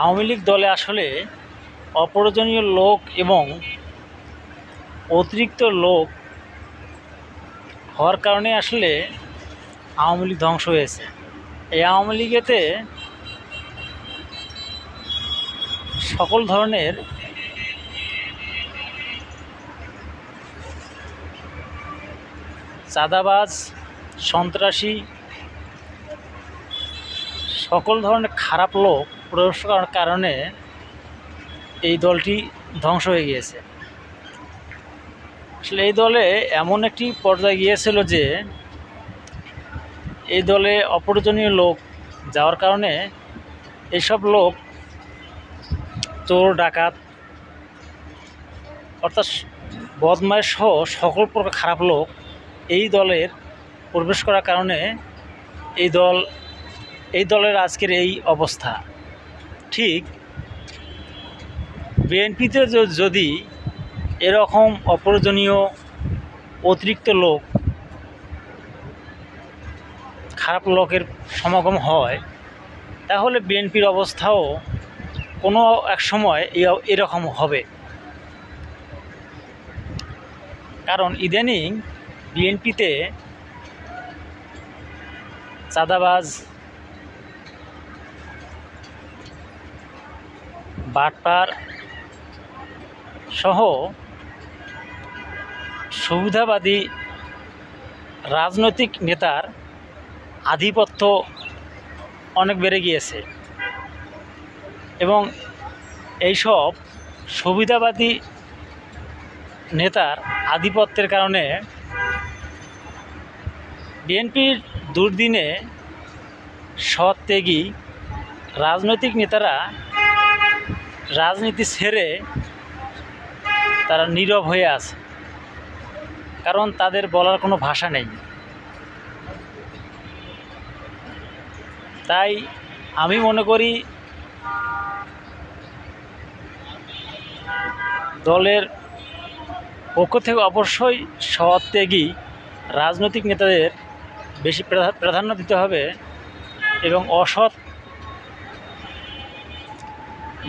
আওয়ামী লীগ দলে আসলে অপ্রয়োজনীয় লোক এবং অতিরিক্ত লোক হওয়ার কারণে আসলে আওয়ামী লীগ ধ্বংস হয়েছে। এই আওয়ামী লীগেতে সকল ধরনের চাঁদাবাজ, সন্ত্রাসী, সকল ধরনের খারাপ লোক প্রবেশ করার কারণে এই দলটি ধ্বংস হয়ে গিয়েছে। আসলে এই দলে এমন একটি পর্যায়ে গিয়েছিল যে এই দলে অপ্রয়োজনীয় লোক যাওয়ার কারণে এইসব লোক চোর, ডাকাত অর্থাৎ বদমাইশ সহ সকল প্রকার খারাপ লোক এই দলের প্রবেশ করার কারণে এই দল, এই দলের আজকের এই অবস্থা। ঠিক বিএনপিতে যদি এরকম অপ্রয়োজনীয় অতিরিক্ত লোক, খারাপ লোকের সমাগম হয়, তাহলে বিএনপির অবস্থাও কোনো এক সময় এরকম হবে। কারণ ইদানিং বিএনপিতে চাঁদাবাজ বাটপার সহ সুবিধাবাদী রাজনৈতিক নেতার আধিপত্য অনেক বেড়ে গিয়েছে এবং এইসব সুবিধাবাদী নেতার আধিপত্যের কারণে বিএনপির দুর্দিনে সৎ ত্যাগী রাজনৈতিক নেতারা রাজনীতি ছেড়ে তারা নীরব হয়ে আছে। কারণ তাদের বলার কোনো ভাষা নেই। তাই আমি মনে করি দলের পক্ষ থেকে অবশ্যই সৎ ত্যাগী রাজনৈতিক নেতাদের বেশি প্রাধান্য দিতে হবে এবং অসৎ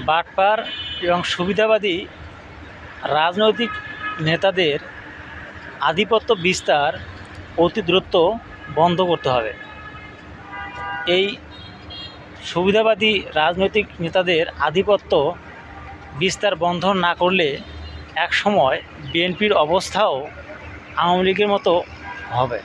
বাটপার এবং সুবিধাবাদী রাজনৈতিক নেতাদের আধিপত্য বিস্তার অতি দ্রুত বন্ধ করতে হবে। এই সুবিধাবাদী রাজনৈতিক নেতাদের আধিপত্য বিস্তার বন্ধ না করলে এক সময় বিএনপির অবস্থাও আওয়ামী লীগের মতো হবে।